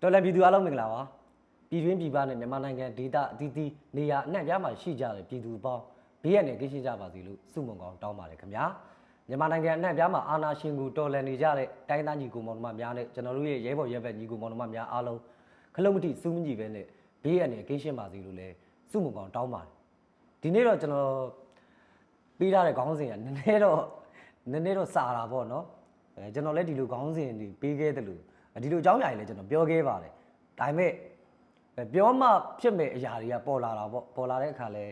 တော်လည်းပြည်သူအားလုံးမင်္ဂလာပါပြည်တွင်းပြည်ပနဲ့မြန်မာနိုင်ငံဒေသအသီးသီးနေရာအနှံ့ပြားမှာရှိကြတဲ့ပြည်သူပေါင်းဘေးရန်နဲ့ကိရှိကြပါစေလို့ဆုမွန်ကောင်းတောင်းပါတယ်ခင်ဗျာမြန်မာနိုင်ငံအနှံ့ပြားမှာအာဏာရှင်ကိုတော်လှန်နေကြတဲ့တိုင်းသားညီကိုမောင်နှမများနဲ့ကျွန်တော်တို့ရဲ့ရဲဘော်ရဲဘက်ညီကိုမောင်နှမများအားလုံးခလုံးမတိစူးမကြီးပဲနဲ့ဘေးရန်နဲ့ကိရှိပါစေလို့လည်းဆုမွန်ကောင်းတောင်းပါတယ်ဒီနေ့တော့ကျွန်တော်ပြီးထားတဲ့ခေါင်းစဉ်ကနည်းနည်းတော့နည်းနည်းတော့စာတာပေါ့နော်အဲကျွန်တော်လည်းဒီလိုခေါင်းစဉ်တွေပေးခဲ့တယ်လို့ ဒီလိုအကြောင်းအရာတွေလည်းကျွန်တော်ပြောခဲ့ပါတယ်ဒါပေမဲ့အဲပြောမှဖြစ်မဲ့အရာတွေကပေါ်လာတာပေါ့ပေါ်လာတဲ့အခါလဲ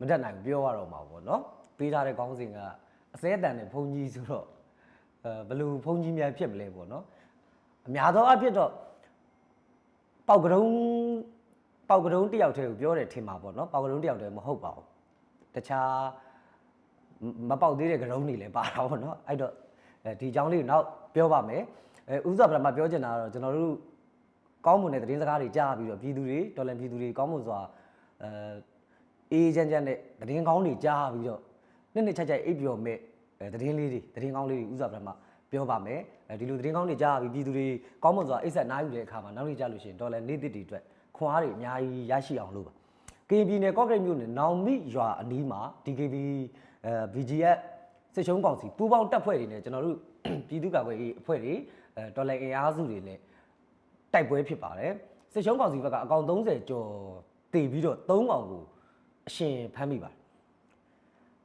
မတတ်နိုင်ဘူးပြောရတော့မှာပေါ့နော်ပေးထားတဲ့ခေါင်းစဉ်ကအစဲတန်နဲ့ဘုံကြီးဆိုတော့အဲဘယ်လိုဘုံကြီးများဖြစ်မလဲပေါ့နော်အများသောအဖြစ်တော့ပေါက်ကတုံးပေါက်ကတုံးတစ်ယောက်တည်းကိုပြောတယ်ထင်မှာပေါ့နော်ပေါက်ကတုံးတစ်ယောက်တည်းမဟုတ်ပါဘူးတခြားမမပေါက်သေးတဲ့ကတုံးတွေလည်းပါတာပေါ့နော်အဲ့တော့အဲဒီအကြောင်းလေးကိုနောက်ပြောပါမယ် အဲဥစ္စာပထမပြောချင်တာကတော့ကျွန်တော်တို့ကောင်းမွန်တဲ့သတင်းစကားတွေကြားပြီးတော့ပြည်သူတွေတော်လန်ပြည်သူတွေကောင်းမွန်စွာအဲအေးချမ်းချမ်းနဲ့သတင်းကောင်းတွေကြားပြီးတော့နှစ်နှစ်ချက်ချက်အိပ်ပျော်မဲ့အဲသတင်းလေးတွေသတင်းကောင်းလေးတွေဥစားပထမပြောပါမယ်အဲဒီလိုသတင်းကောင်းတွေကြားပြီးပြည်သူတွေကောင်းမွန်စွာအိပ်ဆက်နားယူတဲ့အခါမှာနောက်နေ့ကြလို့ရှိရင်တော်လန်နေ့တစ်တွေအတွက်ခွန်အားတွေအများကြီးရရှိအောင်လုပ်ပါကရင်ပြည်နယ်ကော့ကရိတ်မြို့နယ်နောင်မိရွာအနီးမှာ DKB အဲ VGF စစ်ချုံးကောင်စီပူးပေါင်းတပ်ဖွဲ့တွေနဲ့ကျွန်တော်တို့ပြည်သူ့ကာကွယ်ရေးအဖွဲ့တွေ အဲတော်လှန်အင်အားစုတွေနဲ့တိုက်ပွဲဖြစ်ပါတယ်စစ်ရှုံးကောင်စီဘက်ကအကောင်30ကျော်တေပြီးတော့3ကောင်ကိုအရှင်ဖမ်းမိပါတယ်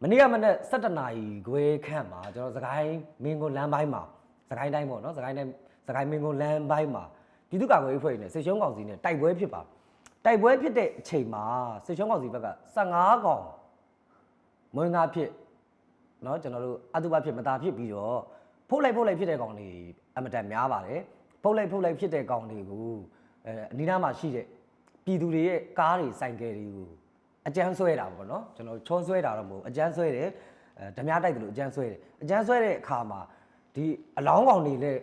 မနေ့ကမနေ့17နာရီခွဲခန့်မှာကျွန်တော်စကိုင်းမင်းကိုလမ်းပိုင်းမှာစကိုင်းတိုင်းပေါ့နော်စကိုင်းတိုင်းစကိုင်းမင်းကိုလမ်းပိုင်းမှာပြည်သူ့ကာကွယ်ရေးဖွဲ့နဲ့စစ်ရှုံးကောင်စီနဲ့တိုက်ပွဲဖြစ်ပါတိုက်ပွဲဖြစ်တဲ့အချိန်မှာစစ်ရှုံးကောင်စီဘက်က15ကောင်မွေးငါဖြစ်နော်ကျွန်တော်တို့အတုပဖြစ်မတာဖြစ်ပြီးတော့ ဖုတ်လိုက်ဖုတ်လိုက်ဖြစ်တဲ့ကောင်တွေအမတန်များပါတယ်ဖုတ်လိုက်ဖုတ်လိုက်ဖြစ်တဲ့ကောင်တွေကိုအဲအနီးနားမှာရှိတဲ့ပြည်သူတွေရဲ့ကားတွေစိုင်ကယ်တွေကိုအကြမ်းဆွဲတာပေါ့နော်ကျွန်တော်ချောဆွဲတာတော့မဟုတ်ဘူးအကြမ်းဆွဲတယ်အဲဓမြတိုက်တယ်လို့အကြမ်းဆွဲတယ်အကြမ်းဆွဲတဲ့အခါမှာဒီအလောင်းကောင်တွေလည်း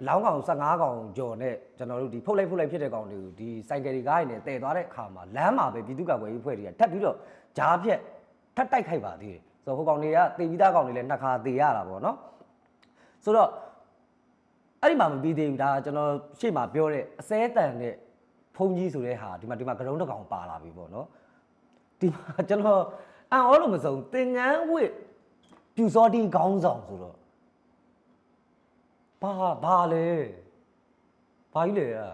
အလောင်းကောင်15ကောင်ကျော်နဲ့ကျွန်တော်တို့ဒီဖုတ်လိုက်ဖုတ်လိုက်ဖြစ်တဲ့ကောင်တွေကိုဒီစိုင်ကယ်တွေကားတွေနဲ့တည်သွားတဲ့အခါမှာလမ်းမှာပဲပြည်သူ့ကာကွယ်ရေးအဖွဲ့တွေကထပ်ပြီးတော့ဂျားပြက်ထပ်တိုက်ခိုက်ပါသေးတယ်ဆိုတော့ဟိုကောင်တွေကတေပြီးသားကောင်တွေလည်းနှစ်ခါတေရတာပေါ့နော် ဆိုတော့အဲ့ဒီမှာမပြီးသေးဘူးဒါကျွန်တော်ရှေ့မှာပြောတဲ့အစဲတန်တဲ့ဖုန်ကြီးဆိုတဲ့ဟာဒီမှာဒီမှာကရုံးတစ်ကောင်ပါလာပြီပေါ့နော်ဒီမှာကျွန်တော်အံ့ဩလို့မစုံသင်ငန်းဝစ်ပြူစောတီခေါင်းဆောင်ဆိုတော့ဘာဘာလဲဘာကြီးလဲอ่ะ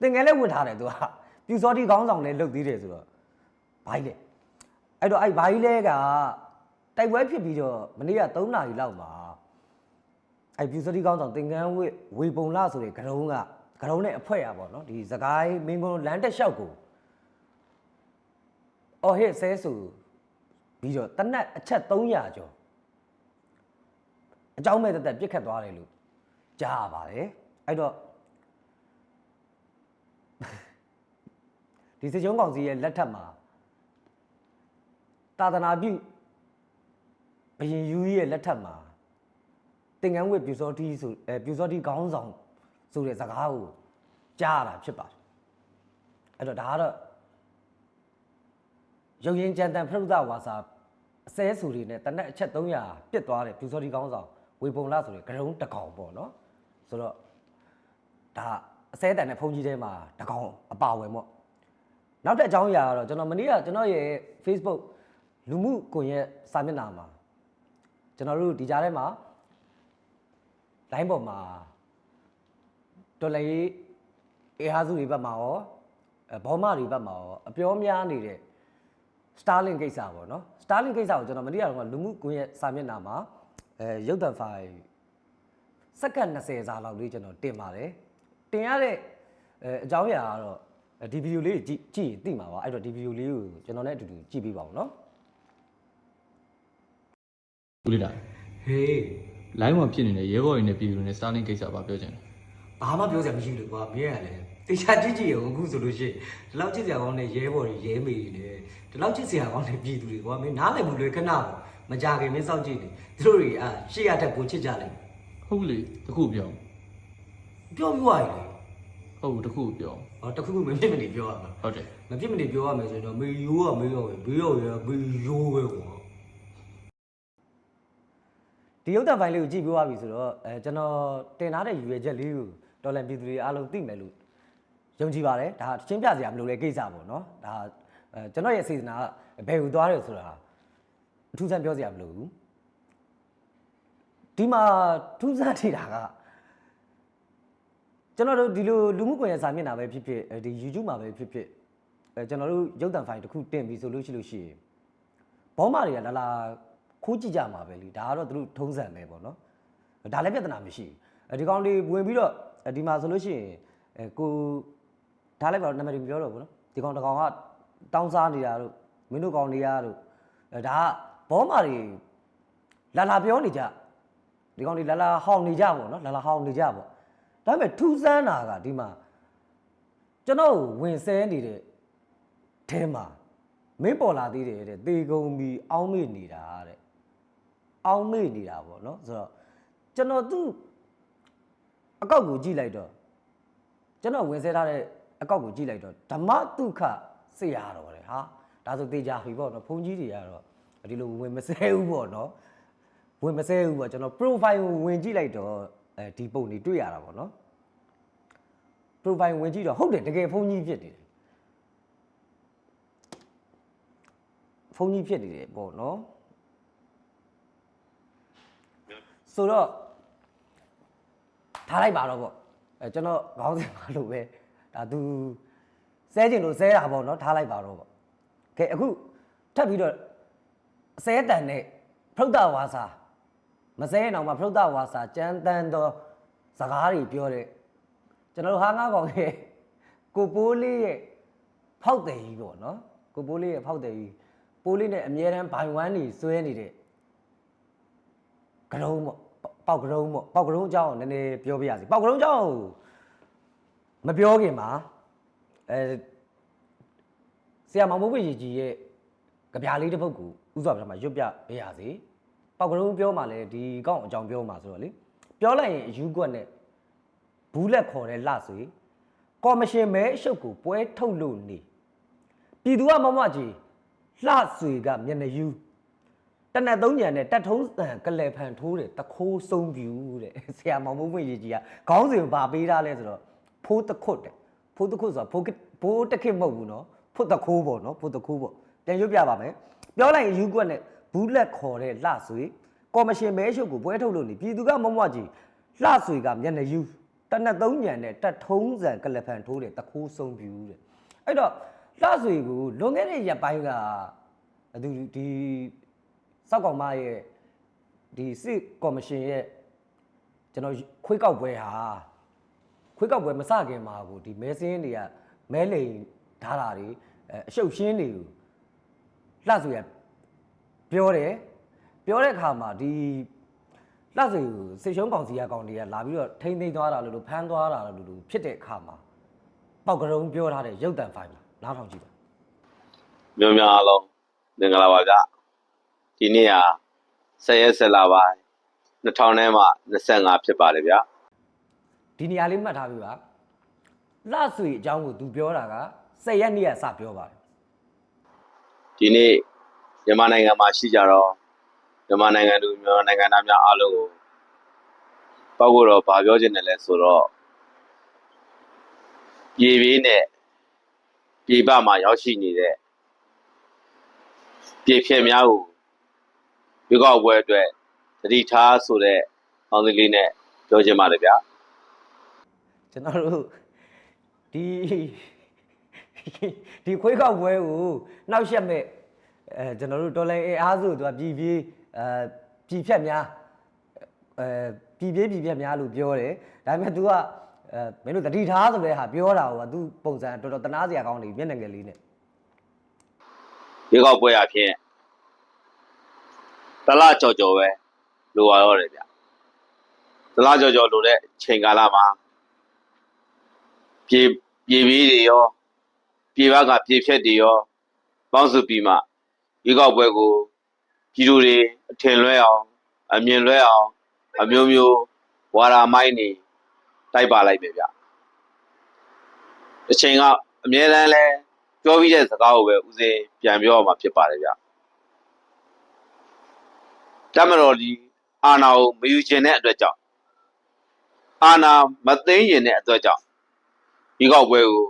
သင်ငန်းလည်းဝတ်ထားတယ်သူကပြူစောတီခေါင်းဆောင်လည်းလုတ်သေးတယ်ဆိုတော့ဘာကြီးလဲအဲ့တော့အဲ့ဘာကြီးလဲကတိုက်ပွဲဖြစ်ပြီးတော့မနေ့က3နာရီလောက်မှာ အဲ့ပြူစတိကောင်းဆောင်သင်္ကန်းဝေဝေပုံလာဆိုတဲ့ဂရုံးကဂရုံးနဲ့အဖွဲရပါတော့ဒီစကိုင်းမင်းကုန်းလမ်းတက်လျှောက်ကိုအော်ဟစ်ဆဲဆိုပြီးတော့တနက်အချက်300ကျော်အကြောင်းမဲ့တက်တက်ပြစ်ခတ်သွားတယ်လို့ကြားပါတယ်အဲ့တော့ဒီစစ်ရုံးကောင်စီရဲ့လက်ထက်မှာသာသနာပြုဘရင်ယူကြီးရဲ့လက်ထက်မှာ တင်ကန်းဝက်ပြူစောတီဆိုအဲပြူစောတီခေါင်းဆောင်ဆိုတဲ့စကားကိုကြားရတာဖြစ်ပါတယ်အဲ့တော့ဒါကတော့ရုပ်ရင်းကြံတန်ဖရုဒဝါစာအစဲဆူတွေနဲ့တနက်အချက်300ပြစ်သွားတယ်ပြူစောတီခေါင်းဆောင်ဝေပုံလာဆိုတဲ့ဂရုံးတကောင်ပေါ့နော်ဆိုတော့ဒါအစဲတန်တဲ့ဖုန်ကြီးထဲမှာတကောင်အပါဝင်ပေါ့နောက်တစ်အကြောင်းအရာကတော့ကျွန်တော်မနေ့ကကျွန်တော်ရဲ့ Facebook လူမှုကွန်ရက်စာမျက်နှာမှာကျွန်တော်တို့ဒီကြားထဲမှာ လိုင်းပေါ်မှာတော်လည်းအေဟာစုတွေဘက်မှာရောအဲဘောမတွေဘက်မှာရောအပြောများနေတဲ့ Starlink ကိစ္စပေါ့နော် Starlink ကိစ္စကိုကျွန်တော်မတိရတော့လူမှုကွန်ရက်စာမျက်နှာမှာအဲရုပ်သံဖိုင်စက္ကန့်20စာလောက်လေးကျွန်တော်တင်ပါတယ်တင်ရတဲ့အဲအကြောင်းအရာကတော့ဒီဗီဒီယိုလေးကြည့်ကြည့်ရင်သိမှာပါအဲ့တော့ဒီဗီဒီယိုလေးကိုကျွန်တော်လည်းအတူတူကြည့်ပေးပါဦးနော်ဦးလေးလာဟေး လိုင်းမှာဖြစ်နေတဲ့ရဲဘော်ရင်းနဲ့ပြည်သူတွေနဲ့စတားလင်းကိစ္စပါပြောချင်တယ်ဘာမှပြောစရာမရှိလို့ကွာမင်းရလေတေချာကြည့်ကြည့်ရအောင်အခုဆိုလို့ရှိရင်ဒီလောက်ချစ်စရာကောင်းတဲ့ရဲဘော်တွေရဲမေတွေနဲ့ဒီလောက်ချစ်စရာကောင်းတဲ့ပြည်သူတွေကွာမင်းနားလည်မှုလွယ်ခဏပေါ့မကြခင်မင်းစောင့်ကြည့်နေသူတို့တွေအာရှေ့ရတဲ့ကိုချစ်ကြလိမ့်ဟုတ်လေတခုပြောပြောပြသွားရည်ဟုတ်ဘူးတခုပြောဟောတခုခုမဖြစ်မနေပြောရမှာဟုတ်တယ်မဖြစ်မနေပြောရမယ်ဆိုရင်တော့မေယိုးကမေးရောပဲဘေးရောရဘေးယိုးပဲကွာ ဒီရုပ်တံဖိုင်လေးကိုကြည့်ပြသွားပြီဆိုတော့အဲကျွန်တော်တင်ထားတဲ့ရွေချက်လေးကိုတော်လန်ပြည်သူတွေအားလုံးသိမယ်လို့ယုံကြည်ပါတယ်ဒါရှင်းပြစရာမလိုတဲ့ကိစ္စပေါ့နော်ဒါအဲကျွန်တော်ရဲ့စေတနာကဘယ်ကိုသွားတယ်ဆိုတာအထူးဆန်းပြောစရာမလိုဘူးဒီမှာထူးဆန်းနေတာကကျွန်တော်တို့ဒီလိုလူမှုကွန်ရက်စာမျက်နှာပဲဖြစ်ဖြစ်အဲဒီ YouTube မှာပဲဖြစ်ဖြစ်အဲကျွန်တော်တို့ရုပ်သံဖိုင်တစ်ခုတင်ပြီးဆိုလို့ရှိလို့ရှိရင်ဘောမတွေကလာလာ ခိုးကြည့်ကြမှာပဲလीဒါကတော့သူတို့ထုံးစံပဲပေါ့နော်ဒါလည်းပြဿနာမရှိဘူးအဲဒီကောင်လေးဝင်ပြီးတော့ဒီမှာဆိုလို့ရှိရင်အဲကိုဒါလည်းပေါ့နာမည်မပြောတော့ဘူးနော်ဒီကောင်တစ်ကောင်ကတောင်းစားနေတာတို့မင်းတို့ကောင်တွေကတို့အဲဒါကဘောမတွေလာလာပြောနေကြဒီကောင်တွေလာလာဟောင်းနေကြပေါ့နော်လာလာဟောင်းနေကြပေါ့ဒါပေမဲ့ထူးဆန်းတာကဒီမှာကျွန်တော်ဝင်ဆဲနေတဲ့အဲမှာမင်းပေါ်လာသေးတယ်တဲ့တေကုံပြီးအောင်းမေ့နေတာတဲ့ အောင်းမေ့နေတာပေါ့နော်ဆိုတော့ကျွန်တော်သူ့အကောက်ကိုကြည့်လိုက်တော့ကျွန်တော်ဝင်ဆဲထားတဲ့အကောက်ကိုကြည့်လိုက်တော့ဓမ္မတုခဆရာတော်တဲ့ဟာဒါဆိုတေချာပြီပေါ့နော်ဘုန်းကြီးတွေကတော့ဒီလိုဝင်မဆဲဘူးပေါ့နော်ဝင်မဆဲဘူးပေါ့ကျွန်တော် profile ကိုဝင်ကြည့်လိုက်တော့အဲဒီပုံတွေတွေ့ရတာပေါ့နော် profile ဝင်ကြည့်တော့ဟုတ်တယ်တကယ်ဘုန်းကြီးဖြစ်နေတယ်ဘုန်းကြီးဖြစ်နေတယ်ပေါ့နော် ဆိုတော့ထားလိုက်ပါတော့ပေါ့အဲကျွန်တော်ခေါင်းစဉ်မှာလို့ပဲဒါသူဆဲကျင်လို့ဆဲတာပေါ့နော်ထားလိုက်ပါတော့ပေါ့ကဲအခုထပ်ပြီးတော့ဆဲတန်နဲ့ဖရုဒ္ဓဝါစာမဆဲရင်တော့မှဖရုဒ္ဓဝါစာကြမ်းတမ်းသောစကားတွေပြောတဲ့ကျွန်တော်တို့ဟာငါကောင်ရဲ့ကိုပိုးလေးရဲ့ဖောက်တယ်ကြီးပေါ့နော်ကိုပိုးလေးရဲ့ဖောက်တယ်ကြီးပိုးလေးနဲ့အမြဲတမ်းဘိုင်ဝမ်းနေဆွဲနေတဲ့ ကရုံးပေါ့ပေါက်ကရုံးပေါ့ပေါက်ကရုံးအကြောင်းကိုနည်းနည်းပြောပြရစီပေါက်ကရုံးအကြောင်းကိုမပြောခင်မှာအဲဆရာမောင်မိုးဝေကြီးကြီးရဲ့ကြပြားလေးတစ်ပုဒ်ကိုဥစွာပြမှာရွတ်ပြပေးရစီပေါက်ကရုံးပြောမှလည်းဒီကောင့်အကြောင်းပြောမှဆိုတော့လေပြောလိုက်ရင်အယူကွက်နဲ့ဘူးလက်ခေါ်တဲ့လှဆွေကော်မရှင်မဲအရှုပ်ကိုပွဲထုတ်လို့နေပြည်သူကမမကြီးလှဆွေကမျက်နှာယူ တနက်သုံးညံနဲ့တက်ထုံးစံကလဲဖန်ထိုးတယ်တခိုးဆုံးပြူတဲ့ဆရာမောင်မိုးဝေကြီးကြီးကခေါင်းစဉ်ဘာပေးထားလဲဆိုတော့ဖိုးတခွတ်တဲ့ဖိုးတခွတ်ဆိုတာဖိုးဘိုးတခစ်မဟုတ်ဘူးနော်ဖို့တခိုးပေါ့နော်ဖို့တခိုးပေါ့ပြန်ရွတ်ပြပါမယ်ပြောလိုက်ရင်ယူကွက်နဲ့ဘူးလက်ခေါ်တဲ့လှဆွေကော်မရှင်မဲအရှုပ်ကိုပွဲထုတ်လို့နေပြည်သူကမမကြီးလှဆွေကမျက်နှာယူတနက်သုံးညံနဲ့တက်ထုံးစံကလဖန်ထိုးတယ်တခိုးဆုံးပြူတဲ့အဲ့တော့လှဆွေကိုလွန်ခဲ့တဲ့ရက်ပိုင်းကသူဒီ စောက်ကောင်မရဲ့ဒီစစ်ကော်မရှင်ရဲ့ကျွန်တော်ခွေးကောက်ပွဲဟာခွေးကောက်ပွဲမစခင်မှာကိုဒီမဲစင်းတွေကမဲလိန်ဓာတာတွေအဲအရှုပ်ရှင်းတွေကိုလှဆွေကပြောတယ်ပြောတဲ့အခါမှာဒီလှဆွေကိုစေရှုံးကောင်စီကကောင်တွေကလာပြီးတော့ထိမ့်သိမ်းသွားတာလို့လို့ဖမ်းသွားတာလို့လို့ဖြစ်တဲ့အခါမှာပေါက်ကရုံပြောထားတဲ့ရုပ်တံဖိုင်မှာနားထောင်ကြည့်ပါမျိုးများအားလုံးမင်္ဂလာပါဗျ ဒီနေ့ဟာ10ရက်10လပိုင်း2000ထဲမှာ25ဖြစ်ပါတယ်ဗျဒီနေရာလေးမှတ်ထားပြီပါလှဆွေအကြောင်းကိုသူပြောတာက10ရက်နေ့ကစပြောပါတယ်ဒီနေ့မြန်မာနိုင်ငံမှာရှိကြတော့မြန်မာနိုင်ငံသူမြန်မာနိုင်ငံသားများအားလုံးကိုပောက်ကိုတော့ဗာပြောခြင်းနဲ့လဲဆိုတော့ပြည်ပြည်နဲ့ပြည်ပမှာရောက်ရှိနေတဲ့ပြည်ဖြစ်များကို ရွေးကောက်ပွဲအတွက်တတိထားဆိုတဲ့အောင်းလေးနဲ့ပြောခြင်းပါတယ်ဗျာကျွန်တော်တို့ဒီဒီခွေးကောက်ပွဲကိုနှောက်ရက်မဲ့အဲကျွန်တော်တို့တော်လိုင်းအင်အားစုသူကပြည်ပြေးအဲပြည်ဖြတ်များအဲပြည်ပြေးပြည်ဖြတ်များလို့ပြောတယ်ဒါပေမဲ့ तू ကအဲမင်းတို့တတိထားဆိုတဲ့ဟာပြောတာဟိုက तू ပုံစံတော်တော်တနာစရာကောင်းနေမျက်နှာငယ်လေးနဲ့ရွေးကောက်ပွဲအဖြစ် တလားကြော်ကြော်ပဲလိုရတော့တယ်ဗျတလားကြော်ကြော်လိုတဲ့ချိန်ကာလမှာပြေပြေပြီးတွေရောပြေဘကပြေဖြက်တွေရောပေါင်းစုပြီးမှရွေးကောက်ပွဲကိုပြည်သူတွေအထင်လွဲအောင်အမြင်လွဲအောင်အမျိုးမျိုးဝါရာမိုင်းနေတိုက်ပါလိုက်ပဲဗျတစ်ချိန်ကအမြဲတမ်းလဲပြောပြီးတဲ့စကားကိုပဲဦးစင်ပြန်ပြောရမှာဖြစ်ပါတယ်ဗျ တမတော်ဒီအာနာကိုမယူကျင်တဲ့အတွက်ကြောင့်အာဏာမသိမ်းရင်တဲ့အတွက်ကြောင့်ဒီကောက်ပွဲကို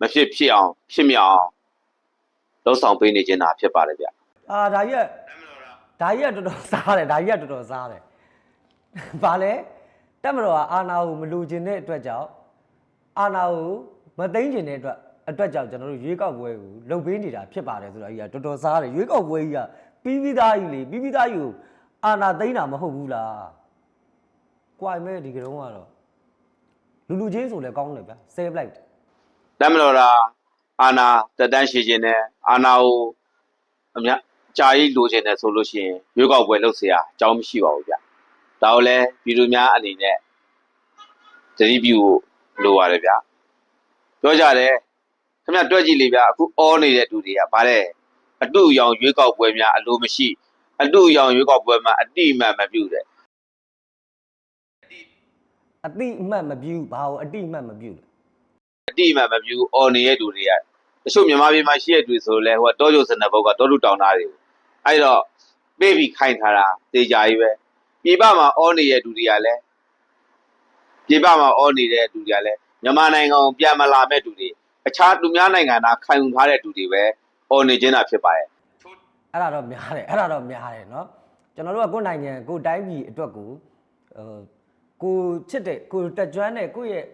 မဖြစ်ဖြစ်အောင်ဖြစ်မြောက်အောင်လှုပ်ဆောင်ပေးနေခြင်းတာဖြစ်ပါတယ်ဗျအာဒါကြီးကဒါကြီးကတော်တော်စားတယ်ဒါကြီးကတော်တော်စားတယ်ဘာလဲတက်မတော်ကအာနာကိုမလူကျင်တဲ့အတွက်ကြောင့်အာနာကိုမသိမ့်ကျင်တဲ့အတွက်အတွက်ကြောင့်ကျွန်တော်တို့ရွေးကောက်ပွဲကိုလုပ်ပေးနေတာဖြစ်ပါတယ်ဆိုတော့ကြီးကတော်တော်စားတယ်ရွေးကောက်ပွဲကြီးက ပြီးပြီးသားကြီးလေပြီးပြီးသားကြီးကိုအာနာသိမ့်တာမဟုတ်ဘူးလားကြွိုင်မဲ့ဒီကတော့ကတော့လူလူချင်းဆိုလဲကောင်းတယ်ဗျာ save like တမ်းမလို့လားအာနာတက်တန်းရှိခြင်းနဲ့အာနာကိုအများကြာကြီးလိုချင်တယ်ဆိုလို့ရှိရင်ရွေးကောက်ပွဲလုပ်เสียအကြောင်းမရှိပါဘူးဗျဒါကိုလည်းပြည်သူများအနေနဲ့သတိပြုဖို့လိုပါတယ်ဗျပြောကြတယ်ခင်ဗျတွက်ကြည့်လေဗျအခုအောနေတဲ့သူတွေကဗါတဲ့ အတုအယောင်ရွေးကောက်ပွဲများအလိုမရှိအတုအယောင်ရွေးကောက်ပွဲမှာအတိအမှန်မပြုတဲ့အတိအမှတ်မပြူဘာကိုအတိအမှတ်မပြူလဲအတိအမှန်မပြုအော်နေတဲ့သူတွေကတချို့မြန်မာပြည်မှာရှိတဲ့သူဆိုလဲဟိုကတောကျုပ်စနဘုတ်ကတောလူတောင်သားတွေအဲ့တော့ပေးပြီးခိုင်းထားတာတေချာကြီးပဲပြည်ပမှာအော်နေတဲ့သူတွေကလည်းပြည်ပမှာအော်နေတဲ့သူတွေကလည်းမြန်မာနိုင်ငံကိုပြန်မလာမဲ့သူတွေအခြားသူများနိုင်ငံသားခံယူထားတဲ့သူတွေပဲ အော်နေခြင်းတာဖြစ်ပါတယ် အဲ့ဒါတော့များတယ်အဲ့ဒါတော့များတယ်เนาะကျွန်တော်တို့ကကိုယ်နိုင်ငံကိုယ်တိုင်းပြည်အတွက်ကိုဟိုကိုချစ်တဲ့ကိုတက်ကြွတဲ့ကိုယ့်ရဲ့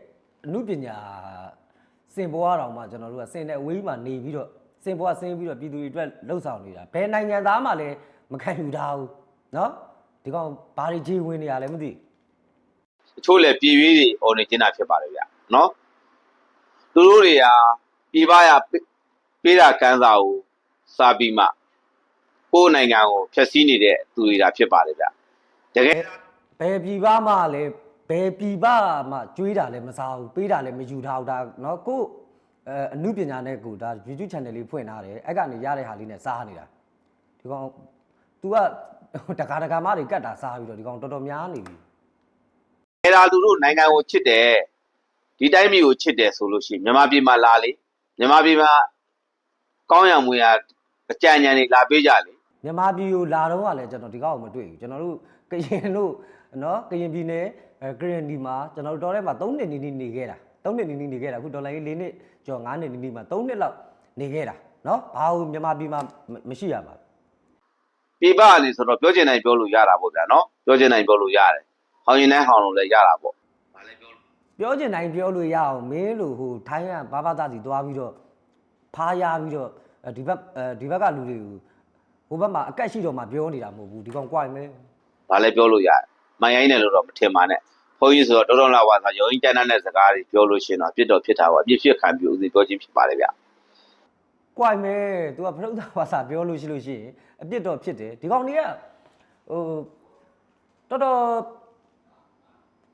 အမှုပညာစင်ပေါ်အောင်မှကျွန်တော်တို့ကစင်တဲ့အဝေးမှာနေပြီးတော့စင်ပေါ်ဆင်းပြီးတော့ပြည်သူတွေအတွက်လှုပ်ဆောင်နေတာဘယ်နိုင်ငံသားမှလည်းမခံယူထားဘူးเนาะဒီကောင်ဘာတွေခြေဝင်နေရလဲမသိ တချို့လည်းပြည်ရေးတွေအော်နေခြင်းတာဖြစ်ပါတယ်ဗျနော်သူတို့တွေကပြည်ပရ ပေးတာကန်းစာကိုစာပြီးမှကိုယ့်နိုင်ငံကိုဖျက်ဆီးနေတဲ့သူတွေဒါဖြစ်ပါတယ်ဗျတကယ် ဘယ်ပြည်ပမှလည်းဘယ်ပြည်ပမှကျွေးတာလည်းမစားဘူးပေးတာလည်းမယူထားဘူးဒါเนาะကိုအဲအမှုပညာနဲ့ကိုဒါ YouTube channel လေးဖွင့်ထားတယ်အဲ့ကနေရတဲ့ဟာလေးနဲ့စားနေတာဒီကောင် तू ကတကာတကာမတွေကတ်တာစားပြီးတော့ဒီကောင်တော်တော်များနေပြီ အဲ့ဒါသူတို့နိုင်ငံကိုချစ်တယ်ဒီတိုင်းပြည်ကိုချစ်တယ်ဆိုလို့ရှိရင်မြန်မာပြည်မှာလာလေမြန်မာပြည်မှာ ကောင်းရမွေရအကြံဉာဏ်တွေလာပေးကြလေမြန်မာပြည်ကိုလာတော့ကလည်းကျွန်တော်ဒီကောက်ကိုမတွေ့ဘူးကျွန်တော်တို့ကရင်တို့နော်ကရင်ပြည်နယ်ကရင်ဒီမှာကျွန်တော်တို့တော်ထဲမှာ3နှစ်နေနေနေခဲ့တာ3နှစ်နေနေနေခဲ့တာအခုဒေါ်လာကြီး4နှစ်ကျော်5နှစ်နေနေမှာ3နှစ်လောက်နေခဲ့တာနော်ဘာလို့မြန်မာပြည်မှာမရှိရပါပြပလေဆိုတော့ပြောချင်တိုင်းပြောလို့ရတာပေါ့ဗျာနော်ပြောချင်တိုင်းပြောလို့ရတယ်ဟောင်းရင်တိုင်းဟောင်းလို့လည်းရတာပေါ့ဘာလဲပြောလို့ပြောချင်တိုင်းပြောလို့ရအောင်မင်းလို့ဟိုထိုင်းကဘာဘာသားစီသွားပြီးတော့ ဖားရပြီးတော့အဲဒီဘက်အဲဒီဘက်ကလူတွေကိုဟိုဘက်မှာအကက်ရှိတော့မှပြောနေတာမဟုတ်ဘူးဒီကောင်ကြွိုင်မဲဘာလဲပြောလို့ရတယ်မိုင်ရိုင်းတယ်လို့တော့မထင်ပါနဲ့ဘုန်းကြီးဆိုတော့တော်တော်လာဝါဆိုရောင်းကျန်းတဲ့စကားတွေပြောလို့ရှိရင်တော့ပြစ်တော့ဖြစ်တာပေါ့အပြစ်ဖြစ်ခံပြီးဦးစီးပြောချင်းဖြစ်ပါတယ်ဗျ။ကွိုင်မဲ तू ကဖရုဒ္ဓဘာသာပြောလို့ရှိလို့ရှိရင်အပြစ်တော့ဖြစ်တယ်။ဒီကောင်တွေကဟိုတော်တော်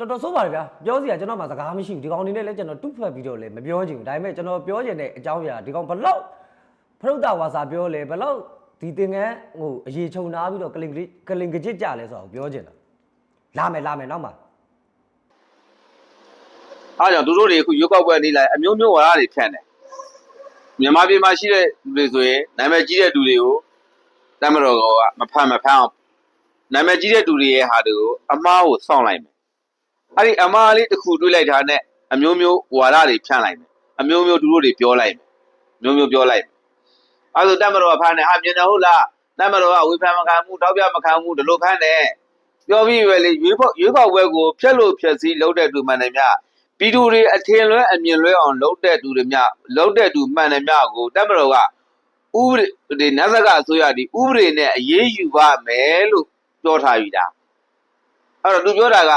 တော်တော်ဆိုးပါတယ်ဗျာ။ပြောစရာကျွန်တော်မှစကားမရှိဘူး။ဒီကောင်နေနဲ့လည်းကျွန်တော်တုဖက်ပြီးတော့လည်းမပြောချင်ဘူး။ဒါပေမဲ့ကျွန်တော်ပြောချင်တဲ့အကြောင်းအရာဒီကောင်ဘလောက်ဖရုဒ္ဓဘာသာပြောလဲဘလောက်ဒီသင်္ကန်းဟိုအရေးချုံနာပြီးတော့ကလင်ကလေးကလင်ကကြစ်ကြလဲဆိုတော့ပြောချင်တာ။လာမယ်လာမယ်နောက်မှအားကြောင့်သူတို့တွေအခုရွေးကောက်ပွဲနေလိုက်အမျိုးမျိုးဝါဒတွေဖြန့်တယ်မြန်မာပြည်မှာရှိတဲ့လူတွေဆိုရင်နာမည်ကြီးတဲ့လူတွေကိုတမတော်ကမဖန်မဖန်အောင်နာမည်ကြီးတဲ့လူတွေရဲ့ဟာတွေကိုအမားကိုစောင့်လိုက်မယ် အဲ့ဒီအမားလေးတစ်ခုတွေးလိုက်တာနဲ့အမျိုးမျိုးဝါဒတွေဖြန့်လိုက်မယ်အမျိုးမျိုးသူတို့တွေပြောလိုက်မယ်မျိုးမျိုးပြောလိုက်မယ်အဲ့ဒါဆိုတမတော်ကဖန်တယ်ဟာမြင်တယ်ဟုတ်လားတမတော်ကဝေဖန်မခံမှုတောက်ပြမခံမှုဒီလိုဖန်တယ်ပြောပြီးပဲလေရွေးကောက်ရွေးကောက်ပွဲကိုဖျက်လို့ဖျက်စည်းလုပ်တဲ့သူမှန်တယ်များပြည်သူတွေအထင်လွဲအမြင်လွဲအောင်လုပ်တဲ့သူတွေများလုပ်တဲ့သူမှန်တယ်များကိုတပ်မတော်ကဥပဒေဒီနတ်စကအစိုးရဒီဥပဒေနဲ့အရေးယူပါမယ်လို့ပြောထားပြီဒါအဲ့တော့သူပြောတာက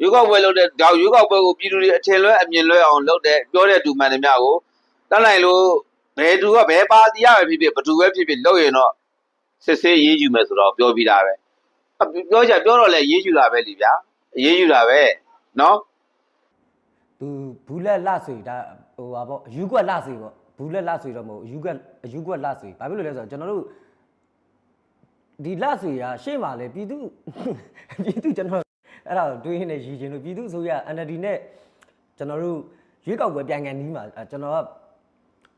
ရွေးကောက်ပွဲလုပ်တဲ့ဒါရွေးကောက်ပွဲကိုပြည်သူတွေအထင်လွဲအမြင်လွဲအောင်လုပ်တဲ့ပြောတဲ့သူမှန်တယ်များကိုတတ်နိုင်လို့ဘယ်သူကဘယ်ပါတီရပဲဖြစ်ဖြစ်ဘယ်သူပဲဖြစ်ဖြစ်လုပ်ရင်တော့စစ်ဆေးရေးယူမယ်ဆိုတော့ပြောပြီးတာပဲအပြောကြပြောတော့လဲရေးယူတာပဲလीဗျာရေးယူတာပဲနော်သူဘူးလက်လှဆွေဒါဟိုပါပေါ့အယူကွက်လှဆွေပေါ့ဘူးလက်လှဆွေတော့မဟုတ်အယူကွက်အယူကွက်လှဆွေဘာဖြစ်လို့လဲဆိုတော့ကျွန်တော်တို့ဒီလှဆွေကရှေ့မှာလဲပြည်သူပြည်သူကျွန်တော် အဲ့ဒါကိုတွေးရင်းနဲ့ရည်ချင်းလို့ပြည်သူဆိုရ NLD နဲ့ကျွန်တော်တို့ရွေးကောက်ပွဲပြန်ကန်နီးမှာအဲ့ကျွန်တော်က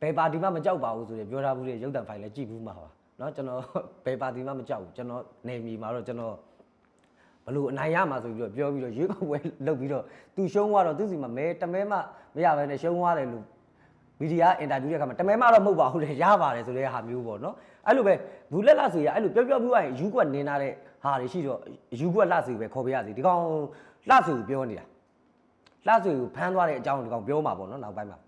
ဘယ်ပါတီမှမကြောက်ပါဘူးဆိုရင်ပြောထားဘူးလေရုပ်တံဖိုင်လည်းကြည့်ဘူးမှာပါเนาะကျွန်တော် ဘယ်ပါတီမှမကြောက်ဘူးကျွန်တော်နေမီမှာတော့ကျွန်တော် ဘလို့အနိုင်ရမှာဆိုပြီးတော့ပြောပြီးတော့ရွေးကောက်ပွဲလုပ်ပြီးတော့သူရှုံးသွားတော့သူစီမှာမဲတမဲမှမရဘဲနဲ့ရှုံးသွားတယ်လို့မီဒီယာအင်တာဗျူးတဲ့အခါမှာတမဲမှတော့မဟုတ်ပါဘူးလေရပါတယ်ဆိုတဲ့ဟာမျိုးပေါ့နော်အဲ့လိုပဲဘူးလက်လက်ဆိုရအဲ့လိုပြောပြောပြီးသွားရင်ယူကွက်နင်းလာတဲ့ ဟာတွေရှိတော့ယူကွက်လှဆိုပဲခေါ်ပြရစီဒီကောင်လှဆိုကိုပြောနေတာလှဆိုကိုဖမ်းသွားတဲ့အကြောင်းဒီကောင်ပြောမှာပေါ့နော်နောက်ပိုင်းမှာ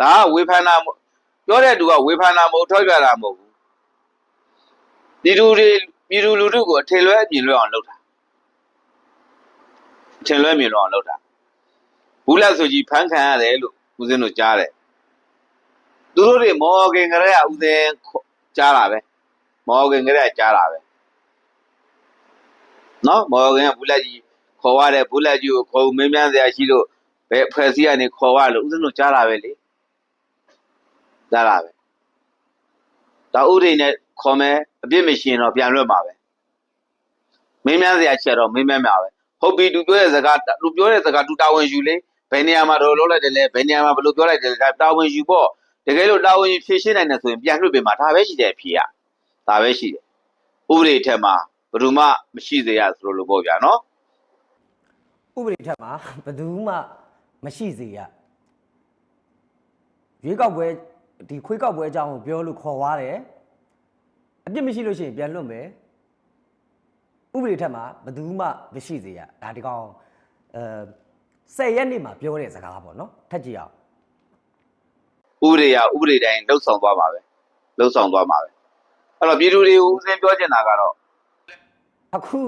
ဒါကဝေဖန်တာမဟုတ်ပြောတဲ့သူကဝေဖန်တာမဟုတ်ထောက်ပြတာမဟုတ်ဘူးပြည်သူတွေပြည်သူလူထုကိုအထင်လွဲအမြင်လွဲအောင်လုပ်တာအထင်လွဲအမြင်လွဲအောင်လုပ်တာဘူးလက်ဆိုကြီးဖမ်းခံရတယ်လို့ဦးစင်းတို့ကြားတယ်သူတို့တွေမော်ဂင်ကလေးကဦးစင်းခေါ်ကြားတာပဲမော်ဂင်ကလေးကကြားတာပဲ နော်မော်ဂင်ကဘူးလက်ကြီးခေါ်ရတယ်ဘူးလက်ကြီးကိုခေါ်မင်းမြန်းစရာရှိလို့ဘယ်ဖွဲ့စည်းကနေခေါ်ရလို့ဦးစင်းတို့ကြားတာပဲလေဒါလာပဲဒါဥဒိနဲ့ခေါ်မယ်အပြစ်မရှိရင်တော့ပြန်လွတ်မှာပဲမင်းများစရာချက်တော့မင်းများမှာပဲဟုတ်ပြီသူပြောတဲ့စကားသူပြောတဲ့စကားသူတာဝန်ယူလေဘယ်နေရာမှာတော့လုံးလိုက်တယ်လဲဘယ်နေရာမှာဘယ်လိုပြောလိုက်တယ်လဲဒါတာဝန်ယူပေါ့တကယ်လို့တာဝန်ယူဖြည့်ရှင်းနိုင်တယ်ဆိုရင်ပြန်လွတ်ပေးမှာဒါပဲရှိတယ်ဖြေရဒါပဲရှိတယ်ဥပဒေထက်မှာ ဘယ်သူမှမရှိစေရဆိုလို့ပေါ့ဗျာနော်ဥပဒေထက်မှာဘယ်သူမှမရှိစေရရွေးကောက်ပွဲဒီခွေးကောက်ပွဲအကြောင်းကိုပြောလို့ခေါ်သွားတယ်အပြစ်မရှိလို့ရှိရင်ပြန်လွတ်မယ်ဥပဒေထက်မှာဘယ်သူမှမရှိစေရဒါဒီကောင်အဲ10ရက်နေ့မှာပြောတဲ့စကားပေါ့နော်ထက်ကြည့်အောင်ဥပဒေရဥပဒေတိုင်းလှုပ်ဆောင်သွားမှာပဲလှုပ်ဆောင်သွားမှာပဲအဲ့တော့ပြည်သူတွေကိုဦးစင်းပြောချင်တာကတော့ အခု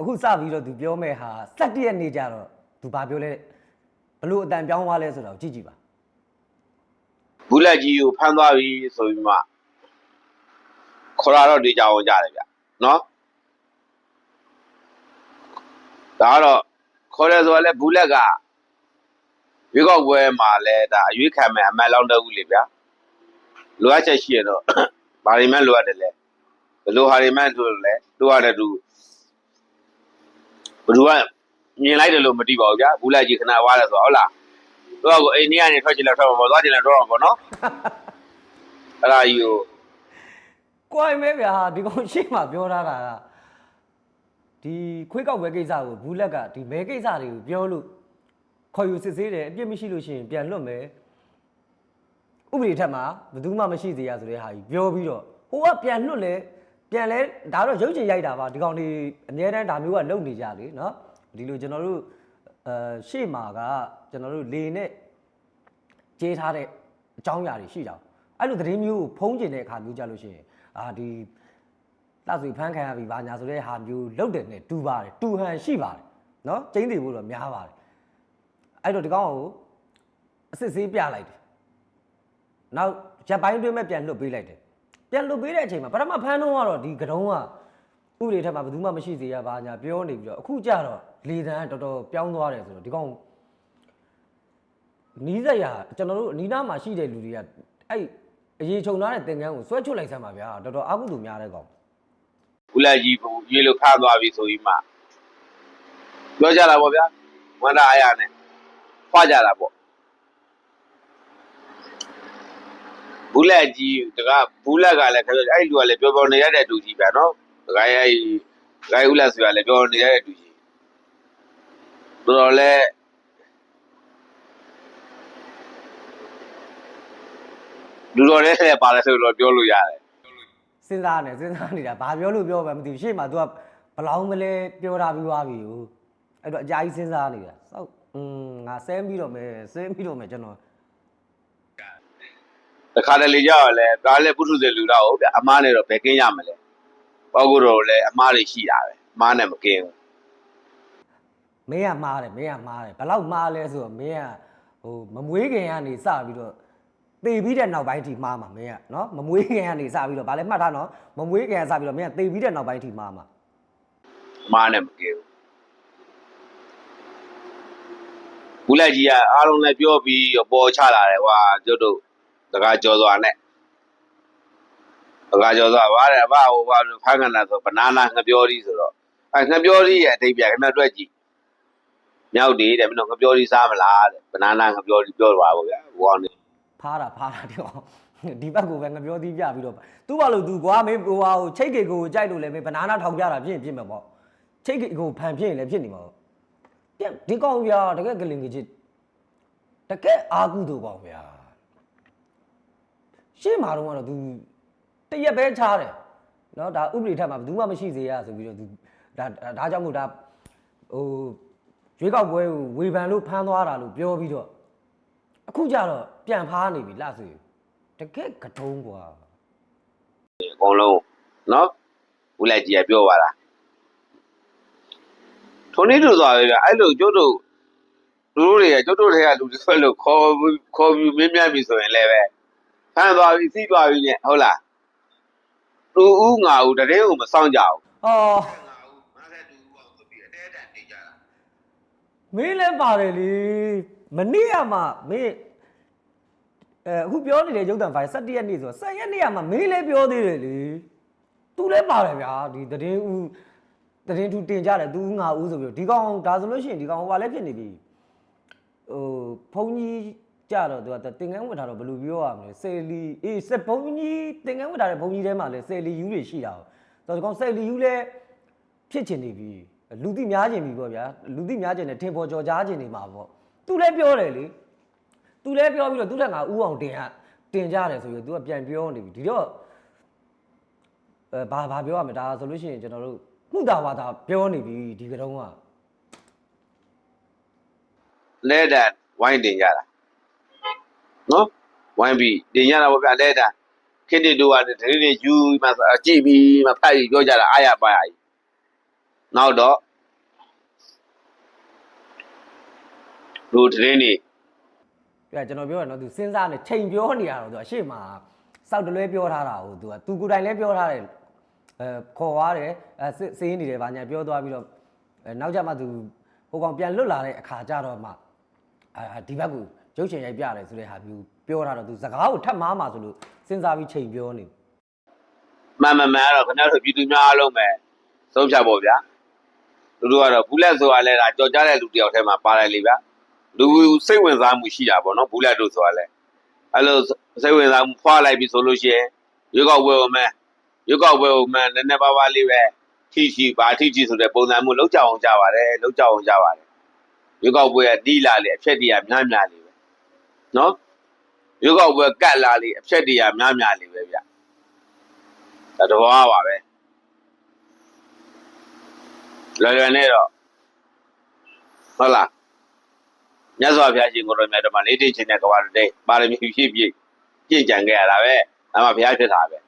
အခုစပြီးတော့သူပြောမဲ့ဟာ17ရက်နေ့ကျတော့သူဘာပြောလဲဘလို့အတန်ပြောင်းသွားလဲဆိုတော့ကြည့်ကြည့်ပါဘူးလက်ကြီးကိုဖမ်းသွားပြီဆိုပြီးမှခေါ်လာတော့ဒီကြောင်ကြတယ်ဗျနော်ဒါကတော့ခေါ်တယ်ဆိုတော့လေဘူးလက်ကရွေးကောက်ပွဲမှာလဲဒါအရွေးခံမဲ့အမတ်လောင်းတက်ဦးလေဗျာလိုအပ်ချက်ရှိရတော့ဘာတွေမှလိုအပ်တယ်လဲ ဘယ်လိုဟာတွေမှတို့လဲလိုအပ်တဲ့သူဘယ်သူကမြင်လိုက်တယ်လို့မသိပါဘူးဗျာဘူးလက်ကြီးခဏဝါတယ်ဆိုတော့ဟုတ်လားတော့ကိုအိမ်ကြီးကနေထွက်ချင်လဲထွက်မှာပေါ့သွားချင်လဲထွက်မှာပေါ့နော်အဲ့ဒါကြီးကိုကိုယ်မဲဗျာဒီကောင်ရှေ့မှာပြောထားတာကဒီခွေးကောက်ပွဲကိစ္စကိုဘူးလက်ကဒီမဲကိစ္စတွေကိုပြောလို့ခေါ်ယူစစ်ဆေးတယ်အပြစ်မရှိလို့ရှိရင်ပြန်လွတ်မယ်ဥပဒေထက်မှာဘယ်သူမှမရှိသေးရဆိုတဲ့ဟာကြီးပြောပြီးတော့ဟိုကပြန်လွတ်လဲ ပြန်လဲဒါတော့ရုပ်ချင်ရိုက်တာပါဒီကောင်တွေအများတန်းဒါမျိုးကလုံနေကြလေနော်ဒီလိုကျွန်တော်တို့အဲရှေ့မှာကကျွန်တော်တို့လေနဲ့ကြေးထားတဲ့အကြောင်းအရာတွေရှိကြအောင်အဲ့လိုသတင်းမျိုးကိုဖုံးကျင်တဲ့အခါမျိုးကြလို့ရှိရင်အာဒီလှဆွေဖမ်းခံရပြီဘာညာဆိုတဲ့ဟာမျိုးလုတ်တယ်နဲ့တူပါတယ်တူဟန်ရှိပါတယ်နော်ကျင်းသေးဖို့တော့များပါတယ်အဲ့တော့ဒီကောင်ကိုအစစ်ဆေးပြလိုက်တယ်နောက်ရက်ပိုင်းတွင်းမဲ့ပြန်လွတ်ပေးလိုက်တယ် ပြန်လွတ်ပေးတဲ့အချိန်မှာပထမဖမ်းတော့ကတော့ဒီကတုံးကဥပဒေထက်မှာဘယ်သူမှမရှိသေးရဘာညာပြောနေပြီးတော့အခုကျတော့လေတန်းကတော်တော်ပြောင်းသွားတယ်ဆိုတော့ဒီကောင်နီးစက်ရကျွန်တော်တို့အနီးနားမှာရှိတဲ့လူတွေကအဲ့အရေးခြုံထားတဲ့သင်္ကန်းကိုဆွဲချွတ်လိုက်စမ်းပါဗျာတော်တော်အကုသို့များတဲ့ကောင်ဘူးလက်ကြီးကိုရွေးလို့ဖမ်းသွားပြီဆိုပြီးမှပြောကြတာပေါ့ဗျာဝန္တာအားရနဲ့ဖွာကြတာပေါ့ ဘူးလက်ကြီးတကဘူးလက်ကလည်းခက်အဲ့ဒီလူကလည်းပြောပြောနေရတဲ့တူကြီးဗျာနော်တကယ်အဲ့တကယ်ဦးလက်ဆိုတာလည်းပြောနေရတဲ့တူကြီးတော်တော်လဲလူတော်လည်းပါတယ်ဆိုတော့ပြောလို့ရတယ် စဉ်းစားနေစဉ်းစားနေတာဘာပြောလို့ပြောပဲမသိဘူးရှေ့မှာ तू ကဘလောင်းမလဲပြောတာပြီးသွားပြီဟိုအဲ့တော့အကြာကြီးစဉ်းစားနေတာစောက်อืมငါဆဲပြီးတော့မယ်ဆဲပြီးတော့မယ်ကျွန်တော် တခါတလေကြောက်လဲဒါလည်းပုထုဇဉ်လူတော့ဟုတ်ဗျအမားနဲ့တော့ဘယ်ကင်းရမလဲပေါက်ကိုတော့လည်းအမားတွေရှိတာပဲအမားနဲ့မကင်းဘူးမင်းကမှားတယ်မင်းကမှားတယ်ဘလောက်မှားလဲဆိုတော့မင်းကဟိုမမွေးခင်ကနေစပြီးတော့တေပြီးတဲ့နောက်ပိုင်းထိမှားမှာမင်းကနော်မမွေးခင်ကနေစပြီးတော့ဗာလဲမှတ်ထားနော်မမွေးခင်ကစပြီးတော့မင်းကတေပြီးတဲ့နောက်ပိုင်းထိမှားမှာအမားနဲ့မကင်းဘူးဘူးလက်ကြီးကအားလုံးလည်းပြောပြီးပေါ်ချလာတယ်ကွာကျုပ်တို့ တကားကြော်စွာနဲ့တကားကြော်စွာဗါတယ်အဘဟိုဘာဖမ်းခဏဆိုဘနာနာငပြောဒီဆိုတော့အဲငပြောဒီရဲ့အတိတ်ပြခဏတွက်ကြည့်မြောက်ဒီတဲ့မင်းတို့ငပြောဒီစားမလားတဲ့ဘနာနာငပြောဒီပြောသွားပါဗျာဘောင်းနေဖားတာဖားတာဒီကောင်ဒီဘက်ကိုပဲငပြောသီးပြပြီးတော့သူ့ဘာလို့သူကွာမင်းဟိုဟာကိုချိတ်ကေကိုကိုကြိုက်လို့လဲမင်းဘနာနာထောင်ပြတာဖြစ်ရင်ဖြစ်မှာပေါ့ချိတ်ကိုဖန်ဖြစ်ရင်လည်းဖြစ်နေမှာပေါ့ပြန်ဒီကောင်ဗျာတကယ်ကလင်ကြီးချစ်တကယ်အာကုသူကောင်ဗျာ ရှေ့မှာတော့ကတော့ तू တရက်ပဲချားတယ်နော်ဒါဥပဒေထက်မှာဘယ်သူမှမရှိစေရဆိုပြီးတော့ तू ဒါဒါကြောင့်မို့ဒါဟိုရွေးကောက်ပွဲကိုဝေဖန်လို့ဖမ်းသွားတာလို့ပြောပြီးတော့အခုကျတော့ပြန်ဖားနေပြီလှဆွေတကယ်ကထုံးကွာအကုန်လုံးနော်ဦးလိုက်ကြီးကပြောပါလားထုံနေလို့သွားပဲဗျအဲ့လိုကျုပ်တို့လူတို့တွေကကျုပ်တို့တွေကလူတွေဆွဲလို့ခေါ်ပြီးခေါ်ပြီးမင်းမြတ်ပြီဆိုရင်လည်းပဲ ဖမ်းသွားပြီစီးသွားပြီနဲ့ဟုတ်လားသူဦးငါဦးတတဲ့ကိုမဆောင်ကြဘူးအော်ငါဦးငါဆက်တူဦးအောင်ဆိုပြီးအတဲတန်နေကြတာမင်းလည်းပါတယ်လေမနေ့ကမှမင်းအဲအခုပြောနေတဲ့ရုပ်တံဖိုင်17ရက်နေ့ဆိုတော့10ရက်နေ့ကမှမင်းလည်းပြောသေးတယ်လေ तू လည်းပါတယ်ဗျာဒီသတင်းဦးသတင်းထူတင်ကြတယ် तू ငါဦးဆိုပြီးတော့ဒီကောင်ဒါဆိုလို့ရှိရင်ဒီကောင်ဟိုပါလည်းဖြစ်နေပြီဟိုဘုန်းကြီး ကြတော့သူကတင်ကန်းဝတ်ထားတော့ဘယ်လိုပြောရမလဲဆယ်လီအေးစက်ဘုံကြီးတင်ကန်းဝတ်ထားတဲ့ဘုံကြီးထဲမှာလဲဆယ်လီယူတွေရှိတာတော့ကောင်ဆယ်လီယူလဲဖြစ်ချင်နေပြီလူသိများချင်ပြီပေါ့ဗျာလူသိများချင်တယ်ထင်ပေါ်ကျော်ကြားချင်နေမှာပေါ့သူလဲပြောတယ်လေသူလဲပြောပြီးတော့သူ့ထက်ငါဥအောင်တင်ကတင်ကြတယ်ဆိုပြီးတော့ तू ကပြန်ပြောနေပြီဒီတော့အဲဘာဘာပြောရမလဲဒါဆိုလို့ရှိရင်ကျွန်တော်တို့မှုတာဝါတာပြောနေပြီဒီကတော့ကလဲတန်ဝိုင်းတင်ကြတာ နော်ဝိုင်းပြီးတင်ရတာပေါ့ဗျအဲ့ဒါခင်တီတို့ကတတိတွေယူမှကြည့်ပြီးမှဖတ်ပြီးပြောကြတာအားရပါရည်နောက်တော့တို့တတိတွေပြကျွန်တော်ပြောရနော်သူစဉ်းစားနေချိန်ပြောနေရတော့သူအရှိမစောက်တလွဲပြောထားတာကိုသူကသူကိုယ်တိုင်လည်းပြောထားတယ်အဲခေါ်သွားတယ်အဲစင်းနေတယ်ဗာညာပြောသွားပြီးတော့နောက်ကြမှသူဟိုကောင်ပြန်လွတ်လာတဲ့အခါကျတော့မှအာဒီဘက်ကူ ရုပ်ရှင်ရိုက်ပြတယ်ဆိုတဲ့ဟာမျိုးပြောထားတော့ तू စကားကိုထပ်မားမှာဆိုလို့စဉ်းစားပြီးချိန်ပြောနေမှန်မှန်မှန်ကတော့ခင်ဗျားတို့ပြည်သူများအားလုံးပဲသုံးဖြတ်ပေါ့ဗျာလူတို့ကတော့ဘူးလက်ဆိုတာလဲဒါကြော်ကြားတဲ့လူတယောက်ထဲမှာပါတယ်လေဗျာလူစိတ်ဝင်စားမှုရှိတာပေါ့နော်ဘူးလက်တို့ဆိုတာလဲအဲ့လိုစိတ်ဝင်စားမှုဖွာလိုက်ပြီဆိုလို့ရှိရင်ရွေးကောက်ပွဲကိုမဲရွေးကောက်ပွဲကိုမဲနည်းနည်းပါးပါးလေးပဲထိရှိပါထိရှိဆိုတဲ့ပုံစံမျိုးလောက်ကြအောင်ကြပါတယ်လောက်ကြအောင်ကြပါတယ်ရွေးကောက်ပွဲကတီးလာလေအဖြက်တရများများလေးပဲ နော်ရွေးကောက်ပွဲကတ်လာလေအဖြက်တရများများလေးပဲဗျာဒါတဘောပါပဲလွယ်လွယ်နဲ့တော့ဟုတ်လားမြတ်စွာဘုရားရှင်ကိုယ်တော်မြတ်ဓမ္မလေးတိချင်းတဲ့ကဘာတဲ့ပါရမီဖြည့်ဖြည့်ပြည့်ကြံခဲ့ရတာပဲဒါမှဘုရားဖြစ်တာပဲ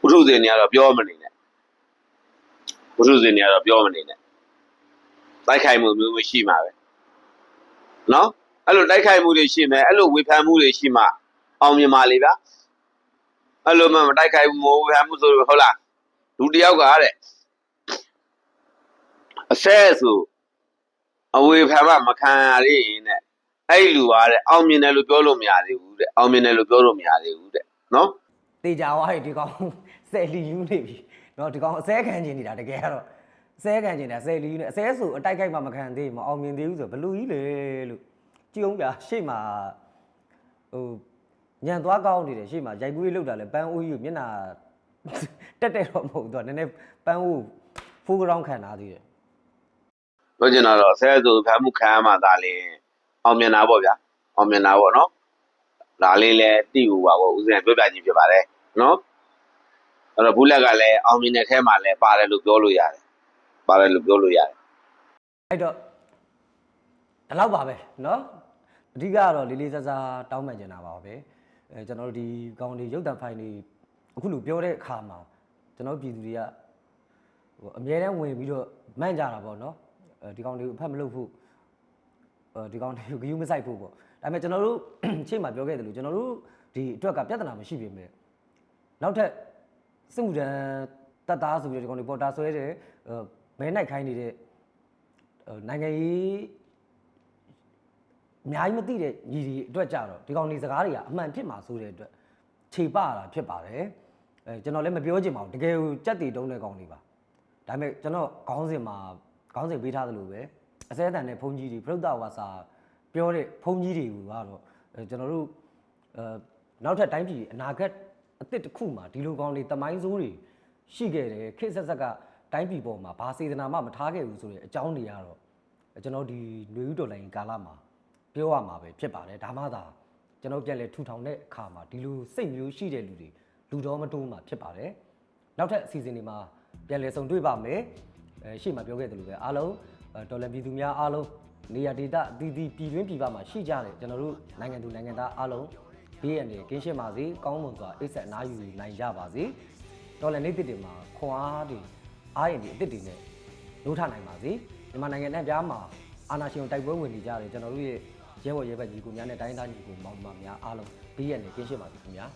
ဘုရုဇင်တွေကတော့ပြောမနေနဲ့ဘုရုဇင်တွေကတော့ပြောမနေနဲ့တိုက်ခိုက်မှုမျိုးမျိုးရှိမှာပဲနော် အဲ့လိုတိုက်ခိုက်မှုတွေရှိမယ်အဲ့လိုဝေဖန်မှုတွေရှိမှအောင်မြင်ပါလေဗျာအဲ့လိုမှမတိုက်ခိုက်မှုဝေဖန်မှုဆိုလို့ဟုတ်လားလူတယောက်ကတဲ့အဆဲဆိုအဝေဖန်မှမခံရသေးရင်တဲ့အဲ့လူပါတဲ့အောင်မြင်တယ်လို့ပြောလို့မရသေးဘူးတဲ့အောင်မြင်တယ်လို့ပြောလို့မရသေးဘူးတဲ့နော်တေချာဝါးဒီကောင်ဆယ်လီယူနေပြီနော်ဒီကောင်အစဲခံကျင်နေတာတကယ်ကတော့အစဲခံကျင်တာဆယ်လီယူနေအစဲဆိုအတိုက်ခိုက်မှမခံသေးဘူးမအောင်မြင်သေးဘူးဆိုဘလူကြီးလေလို့ ကြည့်အောင်ဗျာရှေ့မှာဟိုညံသွားကောင်းနေတယ်ရှေ့မှာရိုက်ကူးရေးလောက်တာလဲပန်းအိုးကြီးကိုမျက်နှာတက်တက်တော့မဟုတ်ဘူးသူကနည်းနည်းပန်းအိုးဖိုးကရောင်းခံထားသေးတယ် ပြောချင်တာတော့အဆဲဆိုဖမ်းမှုခံရမှသာလေအောင်မြင်တာပေါ့ဗျာအောင်မြင်တာပေါ့နော်ဒါလေးလဲတိဘူးပါပေါ့ဦးဇင်ပြောပြခြင်းဖြစ်ပါတယ်နော်အဲ့တော့ဘူးလက်ကလည်းအောင်မြင်တဲ့ထဲမှာလည်းပါတယ်လို့ပြောလို့ရတယ်ပါတယ်လို့ပြောလို့ရတယ် အဲ့တော့ဒီလောက်ပါပဲเนาะ အဓိကကတော့လေးလေးစားစားတောင်းပန်ကျင်တာပါပဲအဲကျွန်တော်တို့ဒီကောင်းလေးရုပ်သံဖိုင်တွေအခုလိုပြောတဲ့အခါမှာကျွန်တော်ပြည်သူတွေကဟိုအမြဲတမ်းဝင်ပြီးတော့မန့်ကြတာပေါ့နော်အဲဒီကောင်လေးကိုအဖက်မလုပ်ဘူးအဲဒီကောင်လေးကိုဂယုမဆိုင်ဘူးပေါ့ဒါပေမဲ့ကျွန်တော်တို့ရှေ့မှာပြောခဲ့တယ်လို့ကျွန်တော်တို့ဒီအတွက်ကပြဿနာမရှိပြင်မဲ့နောက်ထပ်စစ်မှုထမ်းတပ်သားဆိုပြီးတော့ဒီကောင်လေးပေါ်တာဆွဲတယ်မဲနိုင်ခိုင်းနေတဲ့နိုင်ငံရေး အများကြီးမသိတဲ့ညီတွေအတွက်ကြတော့ဒီကောင်လေးစကားတွေကအမှန်ဖြစ်မှာဆိုတဲ့အတွက်ခြေပတာဖြစ်ပါတယ်အဲကျွန်တော်လည်းမပြောချင်ပါဘူးတကယ်ကိုကြက်တီတုံးတဲ့ကောင်လေးပါဒါပေမဲ့ကျွန်တော်ခေါင်းစဉ်မှာခေါင်းစဉ်ပေးထားသလိုပဲအစဲတန်တဲ့ဘုန်းကြီးတွေပြုဒ္ဓဝါစာပြောတဲ့ဘုန်းကြီးတွေကတော့အဲကျွန်တော်တို့အဲနောက်ထပ်တိုင်းပြည်အနာဂတ်အစ်စ်တစ်ခုမှာဒီလိုကောင်လေးတမိုင်းဆိုးတွေရှိခဲ့တယ်ခေတ်ဆက်ဆက်ကတိုင်းပြည်ပေါ်မှာဘာစေတနာမှမထားခဲ့ဘူးဆိုတဲ့အကြောင်းတွေကတော့ကျွန်တော်ဒီຫນွေဥတော်လိုင်းကာလမှာ ပြောရမှာပဲဖြစ်ပါတယ်ဒါမှသာကျွန်တော်ပြန်လဲထူထောင်တဲ့အခါမှာဒီလိုစိတ်မျိုးရှိတဲ့လူတွေလူတော်မတိုးမှာဖြစ်ပါတယ်နောက်ထပ်အစီအစဉ်တွေမှာပြန်လဲဆုံတွေ့ပါမယ်အဲရှေ့မှာပြောခဲ့သလိုပဲအားလုံးအဲဒေါ်လာပြည်သူများအားလုံးနေရာဒေသအသီးသီးပြည်တွင်းပြည်ပမှာရှိကြတယ်ကျွန်တော်တို့နိုင်ငံသူနိုင်ငံသားအားလုံးဘေးရန်တွေကင်းရှင်းပါစေကောင်းမွန်စွာအိတ်ဆက်အနားယူနိုင်ကြပါစေဒေါ်လာနေ့တစ်တွေမှာခွန်အားတွေအားရင်တွေအစ်စ်တွေနဲ့လို့ထနိုင်ပါစေမြန်မာနိုင်ငံနဲ့ကြားမှာအာဏာရှင်ကိုတိုက်ပွဲဝင်နေကြတယ်ကျွန်တော်တို့ရဲ့ ရဲဘော်ရဲဘက်ညီကိုများနဲ့တိုင်းသားညီကိုမောင်မများအားလုံးဘေးရန်တွေကင်းရှင်းပါစေခင်ဗျာ